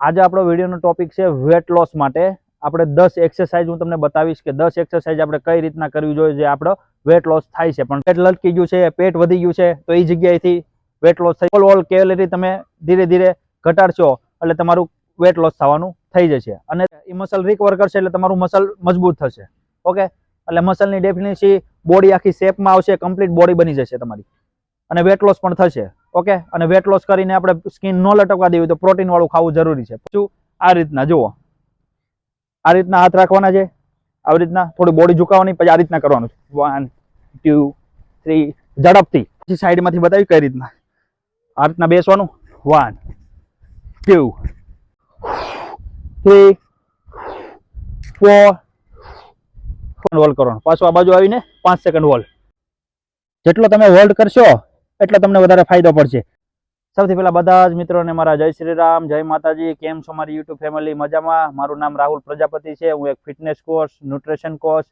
આજે આપણો વિડીયોનો ટોપિક છે વેટ લોસ માટે. આપણે દસ એક્સરસાઇઝ હું તમને બતાવીશ કે દસ એક્સરસાઇઝ આપણે કઈ રીતના કરવી જોઈએ જે આપણો વેટ લોસ થાય છે. પણ પેટ લટકી ગયું છે, પેટ વધી ગયું છે, તો એ જગ્યાએથી વેટ લોસ થઈ ઓલ કેલરી તમે ધીરે ધીરે ઘટાડશો, એટલે તમારું વેટ લોસ થવાનું થઈ જશે. અને એ મસલ રિકવર કરશે, એટલે તમારું મસલ મજબૂત થશે. ઓકે એટલે મસલની ડેફિનેસી બોડી આખી શેપમાં આવશે કમ્પ્લીટ બોડી બની જશે તમારી. અને વેટ લોસ પણ થશે. ઓકે? અને વેટ લોસ કરીને આપણે સ્કિન ન લટકવા દેવી તો પ્રોટીન વાળું ખાવું જરૂરી છે. પછી આ રીતના, જુઓ. આ રીતના હાથ રાખવાના છે. આવી રીતના થોડી બોડી ઝુકાવવાની, પછી આ રીતના કરવાનું છે. વન ટુ થ્રી ઝડપથી. પછી સાઈડમાંથી બતાવી કઈ રીતના. આ રીતના બેસવાનું. વન ટુ થ્રી ફોર વોલ કરવાનું. પાછું આ બાજુ આવીને પાંચ સેકન્ડ વોલ્ડ જેટલો તમે હોલ્ડ કરશો એટલો તમને વધારે ફાયદો પડશે. સૌથી પહેલા બધા જ મિત્રોને મારા જય શ્રી રામ, જય માતાજી, કેમ છો મારી યુટ્યુબ ફેમિલી? મજામાં? મારું નામ રાહુલ પ્રજાપતિ છે, હું એક ફિટનેસ કોચ ન્યુટ્રિશન કોચ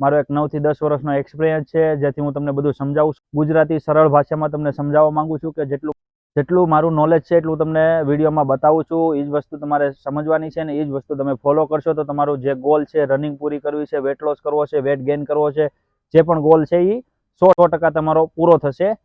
મારો એક નવથી દસ વર્ષનો એક્સપિરિયન્સ છે, જેથી હું તમને બધું સમજાવું છું. ગુજરાતી સરળ ભાષામાં તમને સમજાવવા માંગુ છું કે જેટલું જેટલું મારું નોલેજ છે એટલું તમને વિડીયોમાં બતાવું છું. એ જ વસ્તુ તમારે સમજવાની છે ને એ જ વસ્તુ તમે ફોલો કરશો તો તમારું જે ગોલ છે રનિંગ પૂરી કરવી છે વેટ લોસ કરવો છે વેટ ગેઇન કરવો છે, જે પણ ગોલ છે એ સો ટકા તમારો પૂરો થશે.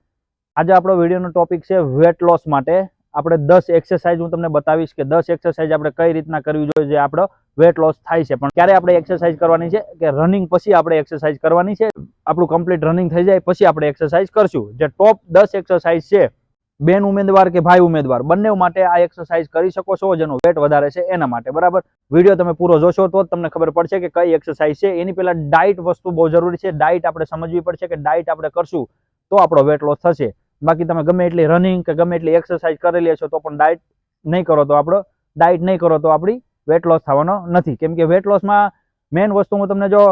આજે આપણો વિડીયોનો ટોપિક છે વેટ લોસ માટે. આપણે દસ એક્સરસાઇઝ હું તમને બતાવીશ કે દસ એક્સરસાઇઝ આપણે કઈ રીતના કરવી જોઈએ જે આપણો વેટ લોસ થાય છે. પણ ક્યારે આપણે એક્સરસાઇઝ કરવાની છે? કે રનિંગ પછી આપણે એક્સરસાઇઝ કરવાની છે? આપણું કમ્પ્લીટ રનિંગ થઈ જાય પછી આપણે એક્સરસાઇઝ કરશું. જે ટોપ દસ એક્સરસાઇઝ છે, બેન ઉમેદવાર કે ભાઈ ઉમેદવાર, બંને માટે આ એક્સરસાઇઝ કરી શકો છો જેનો વેટ વધારે છે એના માટે. બરાબર? વીડિયો તમે પૂરો જોશો તો તમને ખબર પડશે કે કઈ એક્સરસાઇઝ છે. એની પહેલા ડાયટ વસ્તુ બહુ જરૂરી છે. ડાયટ આપણે સમજવી પડશે કે ડાયટ આપણે કરશું તો આપણો વેટ લોસ થશે. બાકી તમે ગમે એટલી રનિંગ કે ગમે એટલી એક્સરસાઇઝ કરેલી હશો તો પણ ડાયટ નહીં કરો તો આપણો ડાયટ નહીં કરો તો આપણી વેટ લોસ થવાનો નથી. કેમ કે વેટ લોસમાં મેઇન વસ્તુ હું તમને જો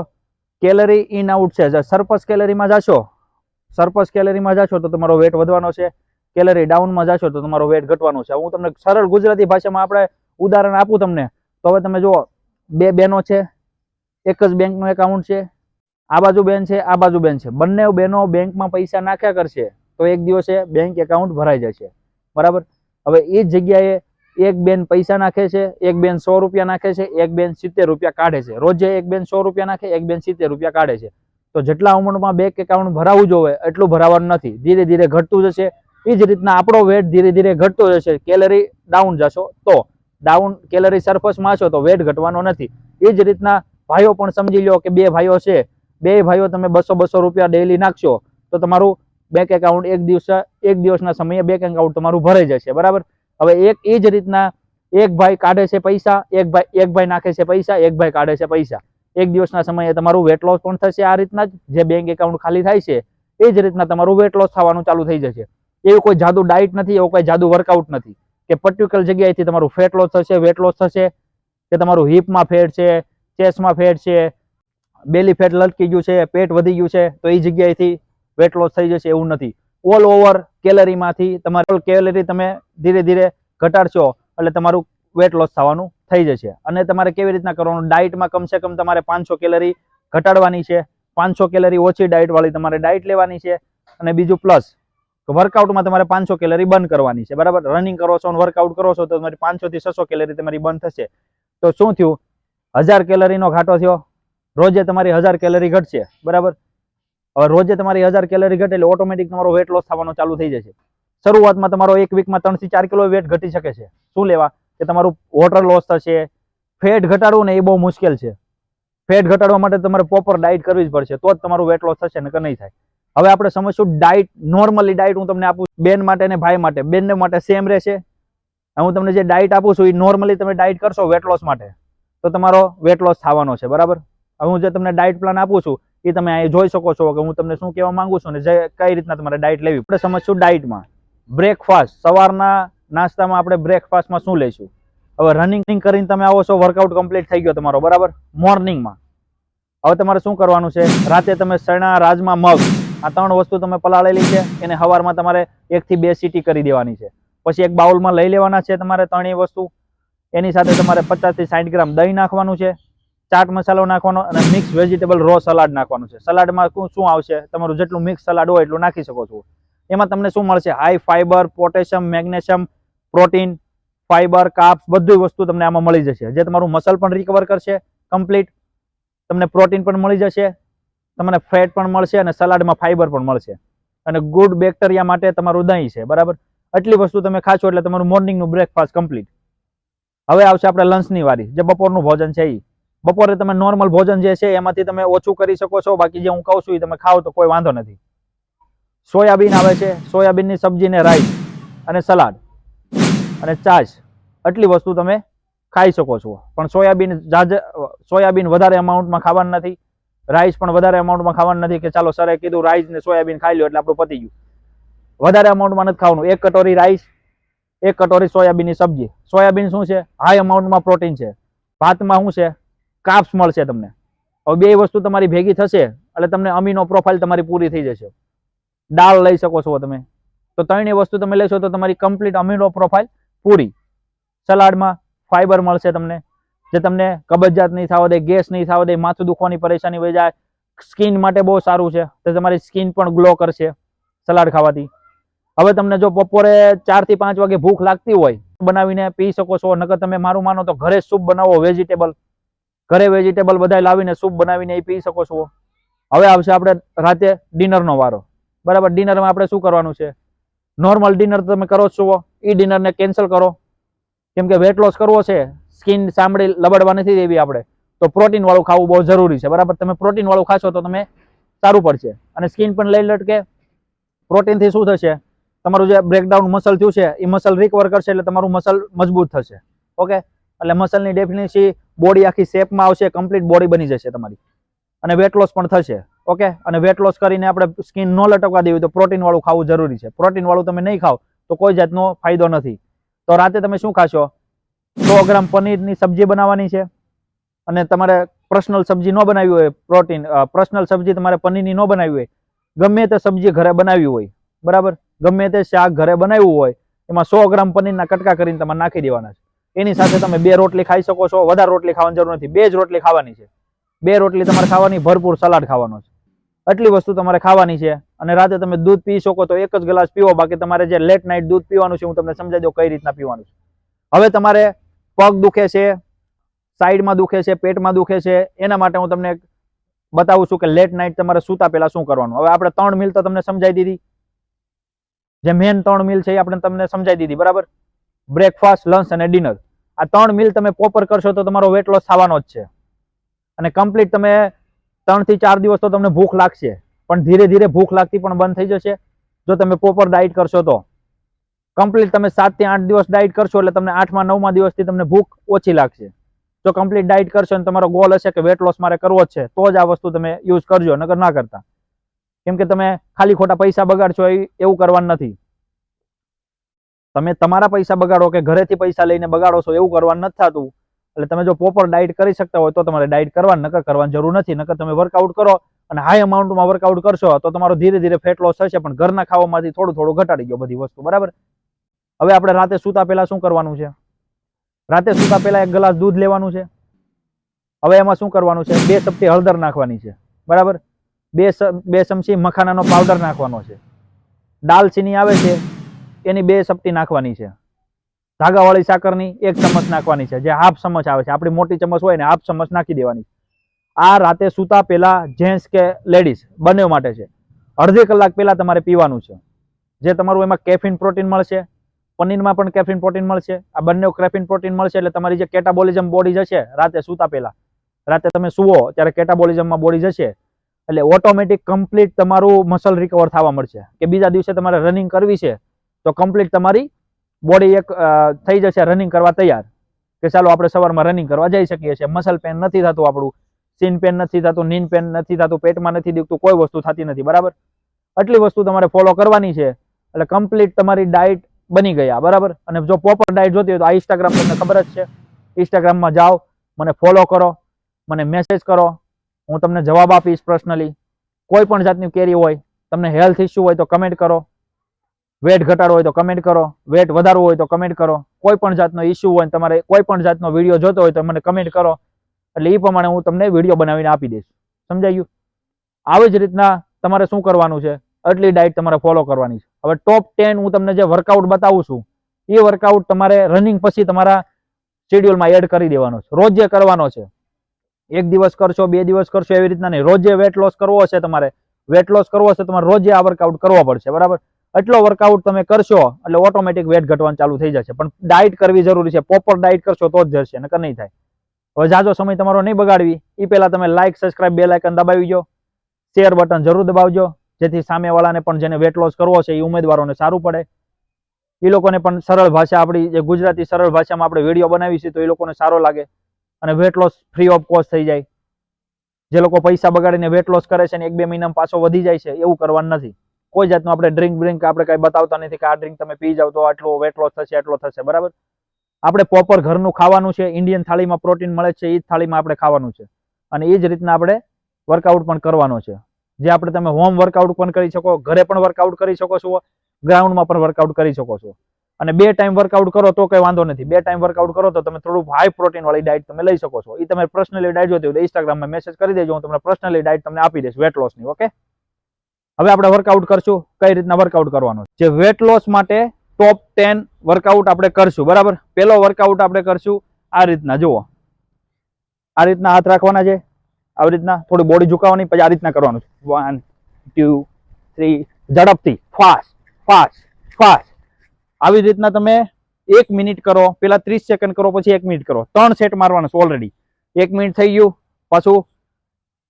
કેલરી ઇન આઉટ છે સરપસ કેલરીમાં જશો સરપસ કેલરીમાં જશો તો તમારો વેટ વધવાનો છે. કેલરી ડાઉનમાં જશો તો તમારો વેટ ઘટવાનો છે. હું તમને સરળ ગુજરાતી ભાષામાં આપણે ઉદાહરણ આપું તમને. તો હવે તમે જુઓ, બે બેનો છે, એક જ બેંકનું એકાઉન્ટ છે, આ બાજુ બેન છે, આ બાજુ બેન છે. બંને બેનો બેંકમાં પૈસા નાખ્યા કરશે. તો એક દિવસે બેંક એકાઉન્ટ ભરાઈ જશે. બરાબર? હવે એ જગ્યાએ એક બેન પૈસા નાખે છે, એક બેન સો રૂપિયા નાખે છે, એક બેન સિત્તેર રૂપિયા કાઢે છે. રોજે એક બેન સો રૂપિયા નાખે, એક બેન સિત્તેર રૂપિયા કાઢે છે. તો જેટલા અમાઉન્ટમાં બેંક એકાઉન્ટ ભરાવવું જોવે એટલું ભરાવાનું નથી. ધીરે ધીરે ઘટતું જશે. એ જ રીતના આપણો વેટ ધીરે ધીરે ઘટતો જશે. કેલરી ડાઉન જશો તો. ડાઉન કેલરી સરફસમાં છો તો વેટ ઘટવાનો નથી. એ જ રીતના ભાઈઓ પણ સમજી લો કે બે ભાઈઓ છે. બે ભાઈઓ તમે બસો બસો રૂપિયા ડેલી નાખશો તો તમારું બેંક એકાઉન્ટ એક દિવસ, એક દિવસના સમયે બેંક એકાઉન્ટ તમારું ભરાઈ જશે, બરાબર? હવે એક એ જ રીતના એક ભાઈ કાઢે છે પૈસા, એક ભાઈ એક ભાઈ નાખે છે પૈસા, એક ભાઈ કાઢે છે પૈસા. એક દિવસના સમયે તમારું વેટ લોસ પણ થશે આ રીતના જ, જે બેંક એકાઉન્ટ ખાલી થાય છે, એ જ રીતના તમારું વેટ લોસ થવાનું ચાલુ થઈ જશે. એવું કોઈ જાદુ ડાયટ નથી, એવું કોઈ જાદુ વર્કઆઉટ નથી કે પર્ટિક્યુલર જગ્યાએથી તમારું ફેટ લોસ થશે વેટ લોસ થશે, કે તમારું હિપમાં ફેટ છે ચેસ્ટમાં ફેટ છે બેલી ફેટ લટકી ગયું છે, પેટ વધી ગયું છે, તો એ જગ્યાએથી વેટ લોસ થઈ જશે એવું નથી. ઓલ ઓવર કેલરીમાંથી તમારે કેલરી તમે ધીરે ધીરે ઘટાડશો એટલે તમારું વેટ લોસ થવાનું થઈ જશે. અને તમારે કેવી રીતના કરવાનું? ડાયટમાં કમસે કમ તમારે પાંચસો કેલરી ઘટાડવાની છે. પાંચસો કેલરી ઓછી ડાયટ વાળી તમારે ડાયટ લેવાની છે. અને બીજું પ્લસ વર્કઆઉટમાં તમારે પાંચસો કેલરી બંધ કરવાની છે. બરાબર? રનિંગ કરો છો વર્કઆઉટ કરો છો તો તમારી પાંચસો થી છસો કેલરી તમારી બંધ થશે. તો શું થયું? હજાર કેલરીનો ઘાટો થયો. રોજે તમારી હજાર કેલરી ઘટશે. બરાબર? હવે રોજે તમારી હજાર કેલરી ઘટે એટલે ઓટોમેટિક તમારો વેટ લોસ થવાનો ચાલુ થઈ જશે. શરૂઆતમાં તમારો એક વીકમાં ત્રણથી ચાર કિલો વેટ ઘટી શકે છે. શું લેવા? કે તમારું વોટર લોસ થશે. ફેટ ઘટાડવું ને એ બહુ મુશ્કેલ છે. ફેટ ઘટાડવા માટે તમારે પ્રોપર ડાયટ કરવી જ પડશે. તો જ તમારું વેટ લોસ થશે નકર નહીં થાય. હવે આપણે સમજશું ડાયટ નોર્મલી ડાયટ હું તમને આપું બેન માટે ને ભાઈ માટે. બેનને માટે સેમ રહેશે. હું તમને જે ડાયટ આપું છું, એ નોર્મલી તમે ડાયટ કરશો વેટ લોસ માટે. તો તમારો વેટ લોસ થવાનો છે. બરાબર? હવે હું જે તમને ડાયટ પ્લાન આપું છું એ તમે અહીં જોઈ શકો છો કે હું તમને શું કહેવા માંગુ છું ને જે કઈ રીતના તમારે ડાયટ લેવી. આપણે સમજશું ડાયટમાં બ્રેકફાસ્ટ સવારના નાસ્તામાં આપણે બ્રેકફાસ્ટમાં શું લઈશું હવે રનિંગ કરીને તમે આવો છો વર્કઆઉટ કમ્પ્લીટ થઈ ગયો તમારો, બરાબર? મોર્નિંગમાં હવે તમારે શું કરવાનું છે? રાતે તમે ચણા રાજમા, મગ, આ ત્રણ વસ્તુ તમે પલાળેલી છે, એને સવારમાં તમારે એકથી બે સીટી કરી દેવાની છે. પછી એક બાઉલમાં લઈ લેવાના છે તમારે ત્રણેય વસ્તુ. એની સાથે તમારે પચાસથી સાઠ ગ્રામ દહીં નાખવાનું છે. ચાટ મસાલો નાખવાનો અને મિક્સ વેજીટેબલ રો સલાડ નાખવાનું છે. સલાડમાં શું આવશે? તમારું જેટલું મિક્સ સલાડ હોય એટલું નાખી શકો છો. એમાં તમને શું મળશે? High fibre potassium magnesium protein fibre કાપ્સ બધી વસ્તુ તમને આમાં મળી જશે. જે તમારું મસલ પણ રિકવર કરશે કમ્પ્લીટ તમને પ્રોટીન પણ મળી જશે, તમને ફેટ પણ મળશે અને સલાડમાં ફાઈબર પણ મળશે. અને ગુડ બેક્ટેરિયા માટે તમારું દહીં છે, બરાબર? આટલી વસ્તુ તમે ખાશો એટલે તમારું મોર્નિંગનું બ્રેકફાસ્ટ કમ્પ્લીટ હવે આવશે આપણે લંચની વારી, જે બપોરનું ભોજન છે એ બપોરે તમે નોર્મલ ભોજન જે છે એમાંથી તમે ઓછું કરી શકો છો. બાકી જે હું કહું છું એ તમે ખાઓ તો કોઈ વાંધો નથી. સોયાબીન આવે છે. સોયાબીનની સબ્જી ને રાઈસ અને સલાડ અને ચાસ આટલી વસ્તુ તમે ખાઈ શકો છો. પણ સોયાબીન જાજ, સોયાબીન વધારે અમાઉન્ટમાં ખાવાનું નથી. રાઈસ પણ વધારે અમાઉન્ટમાં ખાવાનું નથી કે ચાલો સરે કીધું રાઈસ ને સોયાબીન ખાઈ લો એટલે આપણું પતી ગયું. વધારે અમાઉન્ટમાં નથી ખાવાનું. એક કટોરી રાઈસ એક કટોરી સોયાબીનની સબ્જી. સોયાબીન શું છે? હાઈ અમાઉન્ટમાં પ્રોટીન છે. ભાતમાં શું છે? કાપ્સ મળશે તમને. હવે બે વસ્તુ તમારી ભેગી થશે, એટલે તમને અમીનો પ્રોફાઇલ તમારી પૂરી થઈ જશે. દાળ લઈ શકો છો તમે. તો ત્રણેય વસ્તુ તમે લેશો તો તમારી કમ્પ્લીટ અમીનો પ્રોફાઇલ પૂરી. સલાડમાં ફાઈબર મળશે તમને. જે તમને કબજિયાત નહીં થવા દે, ગેસ નહીં થવા દે, માથું દુખવાની પરેશાની વહી જાય. સ્કિન માટે બહુ સારું છે. તો તમારી સ્કિન પણ ગ્લો કરશે સલાડ ખાવાથી. હવે તમને જો બપોરે ચારથી પાંચ વાગે ભૂખ લાગતી હોય, બનાવીને પી શકો છો. નકર તમે મારું માનો તો ઘરે સૂપ બનાવો વેજીટેબલ ઘરે વેજીટેબલ બધા લાવીને સૂપ બનાવીને એ પી શકો છો. હવે આવશે આપણે રાતે ડિનરનો વારો. બરાબર? ડિનરમાં આપણે શું કરવાનું છે? નોર્મલ ડિનર તમે કરો છો. એ ડિનરને કેન્સલ કરો. કેમ કે વેટ લોસ કરવો છે. સ્કિન ચામડી લબડવા નથી દેવી આપણે. તો પ્રોટીન વાળું ખાવું બહુ જરૂરી છે. બરાબર? તમે પ્રોટીન વાળું ખાશો તો તમે સારું પડશે. અને સ્કિન પણ લઈ લટકે. પ્રોટીનથી શું થશે? તમારું જે બ્રેકડાઉન મસલ થયું છે એ મસલ રિકવર કરશે એટલે તમારું મસલ મજબૂત થશે. ઓકે? એટલે મસલની ડેફિનેસી બોડી આખી શેપમાં આવશે કમ્પ્લીટ બોડી બની જશે તમારી. અને વેટ લોસ પણ થશે ઓકે અને વેટ લોસ કરીને આપણે સ્કિન ન લટકવા દેવી તો પ્રોટીનવાળું ખાવું જરૂરી છે. પ્રોટીનવાળું તમે નહીં ખાવ તો કોઈ જાતનો ફાયદો નથી. તો રાતે તમે શું ખાશો? સો ગ્રામ પનીરની સબ્જી બનાવવાની છે. અને તમારે પર્સનલ સબ્જી ન બનાવી હોય પ્રોટીન પર્સનલ સબ્જી તમારે પનીરની ન બનાવી હોય. ગમે તે સબ્જી ઘરે બનાવી હોય, બરાબર? ગમે તે શાક ઘરે બનાવ્યું હોય, એમાં સો ગ્રામ પનીરના કટકા કરીને તમારે નાખી દેવાના છે. એની સાથે તમે બે રોટલી ખાઈ શકો છો, વધારે રોટલી ખાવાની જરૂર નથી, બે જ રોટલી ખાવાની છે. બે રોટલી તમારે ખાવાની, ભરપૂર સલાડ ખાવાનો છે. આટલી વસ્તુ તમારે ખાવાની છે અને રાતે તમે દૂધ પી શકો તો એક જ ગ્લાસ પીવો, બાકી તમારે જે લેટ નાઇટ દૂધ પીવાનું છે હું તમને સમજાવી દઉં કઈ રીતના પીવાનું છે. હવે તમારે પગ દુખે છે, સાઈડમાં દુખે છે, પેટમાં દુખે છે, એના માટે હું તમને બતાવું છું કે લેટ નાઇટ તમારે સૂતા પહેલા શું કરવાનું. હવે આપણે ત્રણ મિલ તો તમને સમજાઈ દીધી. જે મેન ત્રણ મિલ છે એ આપણે તમને સમજાવી દીધી, બરાબર? બ્રેકફાસ્ટ લંચ અને ડિનર આ ત્રણ મિલ તમે પ્રોપર કરશો તો તમારો વેટ લોસ થવાનો જ છે. અને કમ્પ્લીટ તમે ત્રણથી ચાર દિવસ તો તમને ભૂખ લાગશે. પણ ધીરે ધીરે ભૂખ લાગતી પણ બંધ થઈ જશે. જો તમે પ્રોપર ડાયટ કરશો તો. કમ્પ્લીટ તમે સાતથી આઠ દિવસ ડાયટ કરશો એટલે તમને આઠમા નવમા દિવસથી તમને ભૂખ ઓછી લાગશે. જો કમ્પ્લીટ ડાયટ કરશો અને તમારો ગોલ હશે કે વેટ લોસ મારે કરવો જ છે, તો જ આ વસ્તુ તમે યુઝ કરજો નગર ના કરતા. કેમ કે તમે ખાલી ખોટા પૈસા બગાડશો એવું કરવાનું નથી. તમે તમારા પૈસા બગાડો કે ઘરેથી પૈસા લઈને બગાડો છો, એવું કરવાનું નથી થતું. એટલે તમે જો પ્રોપર ડાયટ કરી શકતા હોય તો તમારે ડાયટ કરવાની, નકર કરવાની જરૂર નથી. નકર તમે વર્કઆઉટ કરો અને હાઈ અમાઉન્ટમાં વર્કઆઉટ કરશો તો તમારો ધીરે ધીરે ફેટ લોસ થશે, પણ ઘરના ખાવામાંથી થોડું થોડું ઘટાડી ગયો બધી વસ્તુ, બરાબર? હવે આપણે રાતે સૂતા પહેલા શું કરવાનું છે? રાતે સૂતા પહેલા એક ગ્લાસ દૂધ લેવાનું છે. હવે એમાં શું કરવાનું છે? બે ચપટી હળદર નાખવાની છે, બરાબર? બે બે ચમચી મખાનાનો પાવડર નાખવાનો છે. દાલચીની આવે છે એની બે ચપટી નાખવાની છે. ધાગાવાળી સાકરની એક ચમચ નાખવાની છે, જે હાફ ચમચ આવે છે. આપણી મોટી ચમચ હોય ને, હાફ ચમચ નાખી દેવાની આ રાતે સૂતા પહેલાં જેન્ટ્સ કે લેડીઝ બંને માટે છે. અડધી કલાક પહેલા તમારે પીવાનું છે. જે તમારું એમાં કેફિન પ્રોટીન મળશે, પનીરમાં પણ કેફિન પ્રોટીન મળશે. આ બંને કેફિન પ્રોટીન મળશે એટલે તમારી જે કેટાબોલિઝમ બોડી જશે રાતે સૂતા પહેલા. રાતે તમે સુવો ત્યારે કેટાબોલિઝમમાં બોડી જશે એટલે ઓટોમેટિક કમ્પ્લીટ તમારું મસલ રિકવર થવા મળશે. કે બીજા દિવસે તમારે રનિંગ કરવી છે તો કમ્પ્લીટ તમારી બોડી એક થઈ જશે રનિંગ કરવા તૈયાર. કે ચાલો આપણે સવારમાં રનિંગ કરવા જઈ શકીએ છીએ. મસલ પેન નથી થતું આપણું. સીન પેન નથી થતું નીન પેન નથી થતું, પેટમાં નથી દુખતું, કોઈ વસ્તુ થતી નથી. બરાબર? આટલી વસ્તુ તમારે ફોલો કરવાની છે. એટલે કમ્પ્લીટ તમારી ડાયટ બની ગયા. બરાબર? અને જો પ્રોપર ડાયટ જોતી હોય તો આ ઇન્સ્ટાગ્રામ તમને ખબર જ છે. ઇન્સ્ટાગ્રામમાં જાઓ, મને ફોલો કરો, મને મેસેજ કરો. હું તમને જવાબ આપીશ પર્સનલી કોઈ પણ જાતની કેરી હોય, તમને હેલ્થ ઇસ્યુ હોય તો કમેન્ટ કરો. વેટ ઘટાડવો હોય તો કમેન્ટ કરો. વેટ વધારવું હોય તો કમેન્ટ કરો. કોઈ પણ જાતનો ઇસ્યુ હોય તમારે, કોઈ પણ જાતનો વીડિયો જોતો હોય તો મને કમેન્ટ કરો. એટલે એ પ્રમાણે હું તમને વીડિયો બનાવીને આપી દઈશ. સમજાઈ ગયું? આવી જ રીતના તમારે શું કરવાનું છે? આટલી ડાયટ તમારે ફોલો કરવાની છે. હવે ટોપ ટેન હું તમને જે વર્કઆઉટ બતાવું છું એ વર્કઆઉટ તમારે રનિંગ પછી તમારા શેડ્યુલમાં એડ કરી દેવાનો છે. રોજે કરવાનો છે. એક દિવસ કરશો, બે દિવસ કરશો, એવી રીતના નહીં. રોજે વેટ લોસ કરવો હશે તમારે. વેટ લોસ કરવો હશે તમારે રોજે આ વર્કઆઉટ કરવો પડશે. બરાબર? એટલો વર્કઆઉટ તમે કરશો, એટલે ઓટોમેટિક વેટ ઘટવાનું ચાલુ થઈ જશે. પણ ડાયટ કરવી જરૂરી છે. પ્રોપર ડાયટ કરશો તો જ જશે, નકર નહીં થાય. હવે જાજો સમય તમારો નહીં બગાડવી. એ પહેલાં તમે લાઇક સબસ્ક્રાઇબ બે લાઇકન દબાવી જો. શેર બટન જરૂર દબાવજો, જેથી સામેવાળાને પણ જેને વેટ લોસ કરવો છે એ ઉમેદવારોને સારું પડે. એ લોકોને પણ સરળ ભાષા આપણી, જે ગુજરાતી સરળ ભાષામાં આપણે વીડિયો બનાવીશું તો એ લોકોને સારો લાગે. અને weight loss free of cost થઈ જાય. જે લોકો પૈસા બગાડીને વેટ લોસ કરે છે ને એક બે મહિનામાં પાછો વધી જાય છે, એવું કરવાનું નથી. કોઈ જાતનું આપણે ડ્રિંક બ્રિંક આપણે કઈ બતાવતા નથી કે આ ડ્રિંક તમે પી જાવ તો આટલો વેટ લોસ થશે એટલો થશે, બરાબર? આપણે પ્રોપર ઘરનું ખાવાનું છે ઇન્ડિયન થાળીમાં પ્રોટીન મળે છે, એ જ થાળીમાં આપણે ખાવાનું છે. અને એ જ રીતના આપણે વર્કઆઉટ પણ કરવાનો છે. જે આપણે તમે હોમ વર્કઆઉટ પણ કરી શકો, ઘરે પણ વર્કઆઉટ કરી શકો છો ગ્રાઉન્ડમાં પણ વર્કઆઉટ કરી શકો છો. અને બે ટાઈમ વર્કઆઉટ કરો તો કઈ વાંધો નથી. બે ટાઈમ વર્કઆઉટ કરો તો તમે થોડું હાઈ પ્રોટીન વાળી ડાયટ તમે લઈ શકો છો. એ તમે પર્સનલી ડાયટ જોતી હોય તો ઇન્સ્ટાગ્રામમાં મેસેજ કરી દેજો, હું તમને પર્સનલી ડાયટ તમને આપી દઈશ વેટ લોસની ઓકે હવે આપણે વર્કઆઉટ કરશું. કઈ રીતના વર્કઆઉટ કરવાનું જે વેટ લોસ માટે ટોપ ટેન વર્કઆઉટ આપણે કરશું. બરાબર? પેલો વર્કઆઉટ આપણે કરશું આ રીતના. જુઓ. આ રીતના હાથ રાખવાના છે. આવી રીતના થોડી બોડી ઝુકાવવાની, પછી આ રીતના કરવાનું છે. વન ટુ થ્રી ઝડપથી. ફાસ્ટ ફાસ્ટ ફાસ્ટ આવી રીતના તમે એક મિનિટ કરો. પેલા ત્રીસ સેકન્ડ કરો, પછી એક મિનિટ કરો. ત્રણ સેટ મારવાના ઓલરેડી એક મિનિટ થઈ ગયું. પાછું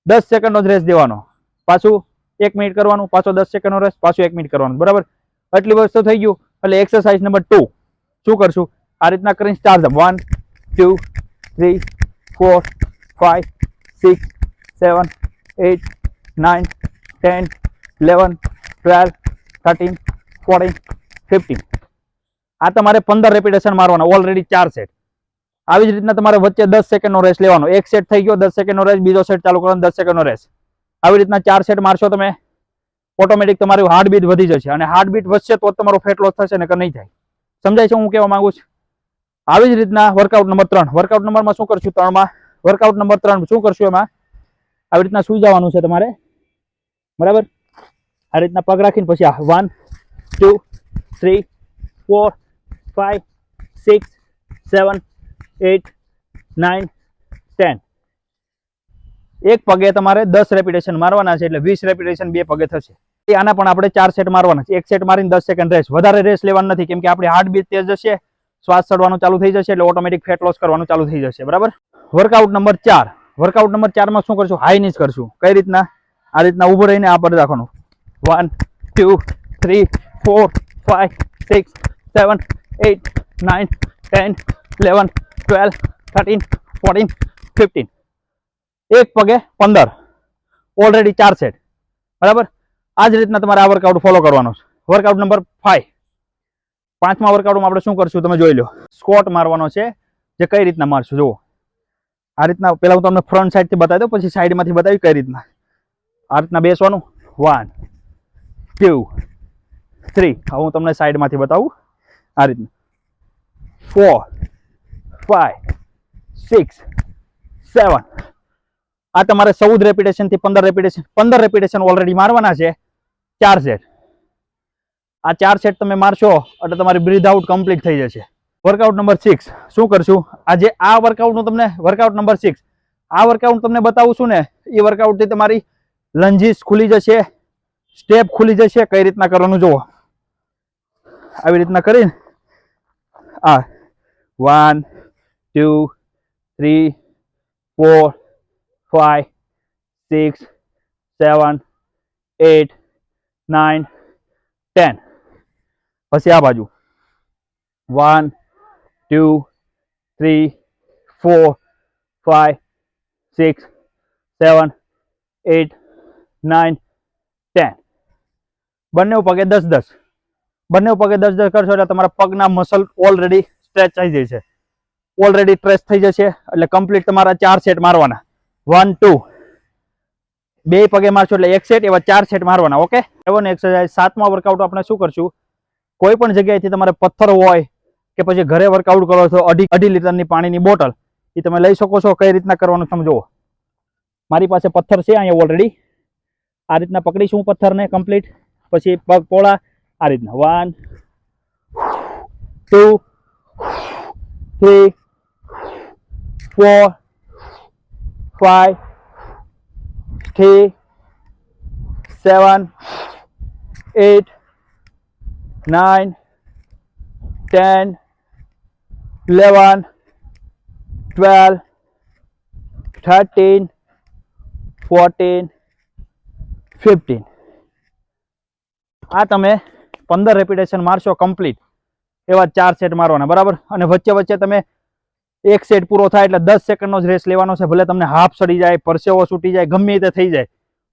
દસ સેકન્ડનો જ રેસ દેવાનો. પાછું એક મિનિટ કરવાનું, પાછો દસ સેકન્ડનો રેસ પાછું એક મિનિટ કરવાનું, બરાબર? આટલી વસ્તુ થઈ ગયું, એટલે એક્સરસાઇઝ નંબર ટુ શું કરશું? આ રીતના કરીને start one two three four five six seven eight nine ten eleven twelve thirteen fourteen fifteen આ તમારે પંદર રેપિટેશન મારવાના ઓલરેડી ચાર સેટ આવી જ રીતના તમારે વચ્ચે દસ સેકન્ડનો રેસ લેવાનો. એક સેટ થઈ ગયો, દસ સેકન્ડનો રેસ બીજો સેટ ચાલુ કરવાનો, દસ સેકન્ડનો રેસ આવી રીતના ચાર સેટ મારશો તમે ઓટોમેટિક તમારું હાર્ટબીટ વધી જશે અને હાર્ટબીટ વધશે તો તમારો ફેટ લોસ થશે ને નહીં થાય. સમજાય છે હું કહેવા માંગુ છું? આવી જ રીતના વર્કઆઉટ નંબર ત્રણ. વર્કઆઉટ નંબરમાં શું કરશું? ત્રણમાં વર્કઆઉટ નંબર ત્રણ શું કરશું એમાં? આવી રીતના સુઈ જવાનું છે તમારે. બરાબર? આ રીતના પગ રાખીને પછી આ one two three four five six seven eight nine ten એક પગે તમારે દસ રેપિટેશન મારવાના છે એટલે વીસ રેપિટેશન બે પગે થશે. આના પણ આપણે ચાર સેટ મારવાના છે. એક સેટ મારીને દસ સેકન્ડ રેસ વધારે રેસ લેવાનું નથી, કેમ કે આપણી હાર્ટ બીટ તેજ જશે શ્વાસ ચડવાનું ચાલુ થઈ જશે એટલે ઓટોમેટિક ફેટ લોસ કરવાનું ચાલુ થઈ જશે. બરાબર? વર્કઆઉટ નંબર ચાર. વર્કઆઉટ નંબર ચારમાં શું કરશું? હાઈ નીચ કરશું. કઈ રીતના? આ રીતના ઊભું રહીને આ પર રાખવાનું. One two three four five six seven eight nine ten eleven twelve thirteen fourteen fifteen એક પગે પંદર. ઓલરેડી ચાર સેટ બરાબર? આ જ રીતના તમારે આ વર્કઆઉટ ફોલો કરવાનો છે. વર્કઆઉટ નંબર ફાઈવ પાંચમા વર્કઆઉટમાં આપણે શું કરશું તમે જોઈ લો. સ્કોટ મારવાનો છે. જે કઈ રીતના મારશું, જુઓ. આ રીતના પહેલાં હું તમને ફ્રન્ટ સાઈડથી બતાવી દઉં, પછી સાઈડમાંથી બતાવી કઈ રીતના. આ રીતના બેસવાનું. વન ટુ થ્રી હવે હું તમને સાઈડમાંથી બતાવું. આ રીતના. ફોર ફાઈવ સિક્સ સેવન આ તમારે ચૌદ રેપિટેશનથી પંદર રેપિડેશન પંદર રેપિટેશન ઓલરેડી મારવાના છે. ચાર સેટ આ ચાર સેટ તમે મારશો, એટલે તમારી બ્રીથ આઉટ કમ્પ્લીટ થઈ જશે. વર્કઆઉટ નંબર સિક્સ શું કરશું? આજે આ વર્કઆઉટનું તમને વર્કઆઉટ નંબર સિક્સ આ વર્કઆઉટ તમને બતાવું છું ને, એ વર્કઆઉટથી તમારી લંજીસ ખુલી જશે સ્ટેપ ખુલી જશે, કઈ રીતના કરવાનું જુઓ. આવી રીતના કરીને, આ one two three four five six seven eight nine ten પછી આ બાજુ. One two three four five six seven eight nine ten બંને પગે દસ દસ. બંને પગે દસ દસ કરશો એટલે તમારા પગના મસલ ઓલરેડી સ્ટ્રેચ થઈ જશે. ઓલરેડી સ્ટ્રેચ થઈ જશે. એટલે કમ્પ્લીટ તમારા ચાર સેટ મારવાના. વન ટુ બે પગે મારશો એટલે એક સેટ એવા ચાર સેટ મારવાના ઓકે એવો ને એક્સરસાઇઝ સાતમા વર્કઆઉટ આપણે શું કરશું? કોઈ પણ જગ્યાએથી તમારે પથ્થર હોય કે પછી ઘરે વર્કઆઉટ કરો છો, અઢી અઢી લીટરની પાણીની બોટલ એ તમે લઈ શકો છો. કઈ રીતના કરવાનું સમજો મારી પાસે પથ્થર છે અહીંયા ઓલરેડી આ રીતના પકડીશું પથ્થરને કમ્પ્લીટ પછી પગ પોળા. આ રીતના. One two three four five three seven eight nine ten eleven twelve, thirteen fourteen fifteen આ તમે પંદર રેપિટેશન મારશો કમ્પ્લીટ એવા ચાર સેટ મારવાના બરાબર? અને વચ્ચે વચ્ચે તમે એક સેટ પૂરો થાય એટલે દસ સેકન્ડનો જ રેસ લેવાનો છે. ભલે તમને હાફ સડી જાય, પરસેવો છૂટી જાય, ગમે તે થઈ જાય.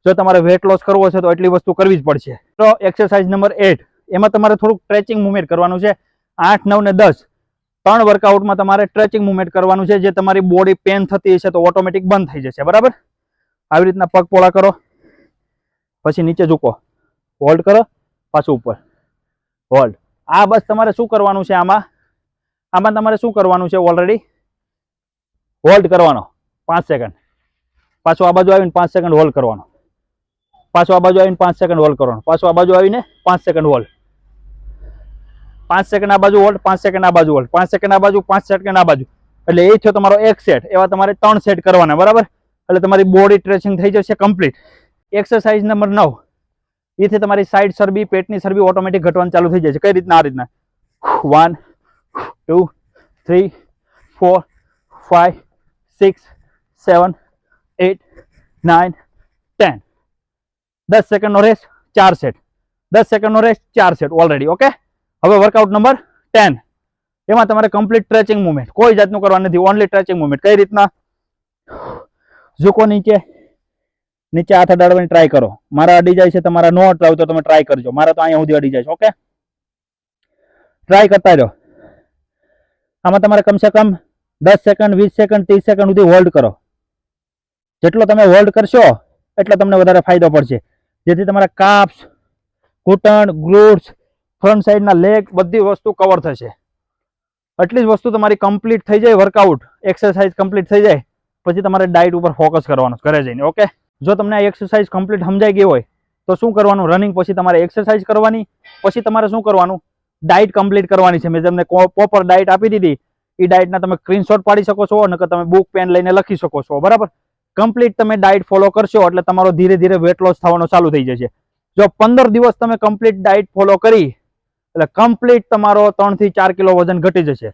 જો તમારે વેટ લોસ કરવો છે તો એટલી વસ્તુ કરવી જ પડશે. તો એક્સરસાઇઝ નંબર એટ એમાં તમારે થોડુંક સ્ટ્રેચિંગ મુવમેન્ટ કરવાનું છે. આઠ, નવ ને દસ. ત્રણ વર્કઆઉટમાં તમારે સ્ટ્રેચિંગ મુવમેન્ટ કરવાનું છે. જે તમારી બોડી પેન થતી હશે તો ઓટોમેટિક બંધ થઈ જશે. બરાબર? આવી રીતના પગ પોળા કરો. પછી નીચે ઝૂકો. હોલ્ડ કરો. પાછું ઉપર. હોલ્ડ આ બસ તમારે શું કરવાનું છે આમાં? આમાં તમારે શું કરવાનું છે ઓલરેડી હોલ્ડ કરવાનો. પાંચ સેકન્ડ પાછો આ બાજુ આવીને પાંચ સેકન્ડ હોલ્ડ કરવાનો. પાછો આ બાજુ આવીને પાંચ સેકન્ડ હોલ્ડ કરવાનો. પાછો આ બાજુ આવીને પાંચ સેકન્ડ હોલ્ડ પાંચ સેકન્ડ આ બાજુ હોલ્ડ પાંચ સેકન્ડ આ બાજુ હોલ્ડ પાંચ સેકન્ડ આ બાજુ, પાંચ સેકન્ડ આ બાજુ. એટલે એ થયો તમારો એક સેટ એવા તમારે ત્રણ સેટ કરવાના, બરાબર? એટલે તમારી બોડી સ્ટ્રેચિંગ થઈ જશે કમ્પ્લીટ એક્સરસાઇઝ નંબર નવ. એથી તમારી સાઈડ સરબી, પેટની સરબી ઓટોમેટિક ઘટવાનું ચાલુ થઈ જશે કઈ રીતના આ રીતના? One two three four five six seven eight nine ten દસ સેકન્ડનો રેસ ચાર સેટ દસ સેકન્ડનો રેસ ચાર સેટ ઓલરેડી ઓકે હવે વર્કઆઉટ નંબર ટેન એમાં તમારે કમ્પ્લીટ સ્ટ્રેચિંગ મુવમેન્ટ કોઈ જાતનું કરવાનું નથી ઓનલી સ્ટ્રેચિંગ મુવમેન્ટ કઈ રીતના ઝૂકો નીચે નીચે હાથ અડાડવાની ટ્રાય કરો મારા અડી જાય છે તમારા નો અટરાવ તો તમે ટ્રાય કરજો મારા તો અહીંયા સુધી અડી જાય છે ઓકે ટ્રાય કરતા રહો આમાં તમારે કમસે કમ દસ સેકન્ડ વીસ સેકન્ડ ત્રીસ સેકન્ડ સુધી હોલ્ડ કરો. જેટલો તમે હોલ્ડ કરશો, એટલો તમને વધારે ફાયદો પડશે. જેથી તમારા કાપ્સ ઘૂંટણ ગ્લુટ્સ ફ્રન્ટ સાઈડના લેગ બધી વસ્તુ કવર થશે. આટલી જ વસ્તુ તમારી કમ્પ્લીટ થઈ જાય વર્કઆઉટ એક્સરસાઇઝ કમ્પ્લીટ થઈ જાય, પછી તમારે ડાયટ ઉપર ફોકસ કરવાનું, ઘરે જઈને ઓકે જો તમને આ એક્સરસાઇઝ કમ્પ્લીટ સમજાઈ ગઈ હોય, તો શું કરવાનું? રનિંગ પછી તમારે એક્સરસાઇઝ કરવાની, પછી તમારે શું કરવાનું? ડાયટ કમ્પ્લીટ કરવાની છે. મેં તમને પ્રોપર ડાયટ આપી દીધી એ ડાયટના તમે સ્ક્રીનશોટ પાડી શકો છો અને તમે બુક પેન લઈને લખી શકો છો. બરાબર? કમ્પ્લીટ તમે ડાયટ ફોલો કરશો એટલે તમારો ધીરે ધીરે વેટ લોસ થવાનો ચાલુ થઈ જશે. જો પંદર દિવસ તમે કમ્પ્લીટ ડાયટ ફોલો કરી, એટલે કમ્પ્લીટ તમારો ત્રણથી ચાર કિલો વજન ઘટી જશે.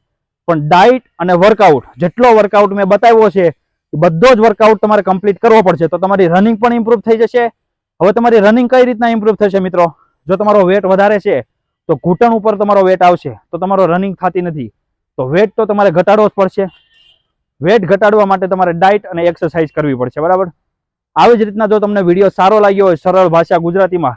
પણ ડાયટ અને વર્કઆઉટ જેટલો વર્કઆઉટ મેં બતાવ્યો છે બધો જ વર્કઆઉટ તમારે કમ્પ્લીટ કરવો પડશે. તો તમારી રનિંગ પણ ઇમ્પ્રૂવ થઈ જશે. હવે તમારી રનિંગ કઈ રીતના ઇમ્પ્રૂવ થશે મિત્રો? જો તમારો વેટ વધારે છે, તો ઘૂંટણ ઉપર તમારો વેટ આવશે. તો તમારો રનિંગ થતી નથી. તો વેટ તો તમારે ઘટાડવો જ પડશે. વેટ ઘટાડવા માટે તમારે ડાયટ અને એક્સરસાઇઝ કરવી પડશે, બરાબર? આવી જ રીતના જો તમને વીડિયો સારો લાગ્યો હોય, સરળ ભાષા ગુજરાતીમાં,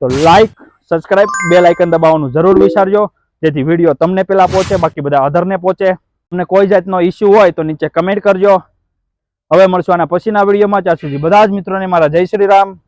તો લાઈક સબસ્ક્રાઇબ બે લાઇકન દબાવવાનું જરૂર વિચારજો. જેથી વીડિયો તમને પહેલાં પહોંચે, બાકી બધા અધરને પહોંચે. તમને કોઈ જાતનો ઇસ્યુ હોય તો નીચે કમેન્ટ કરજો. હવે મળશું આના પછીના વિડીયોમાં ત્યાં સુધી બધા જ મિત્રોને મારા જય શ્રી રામ.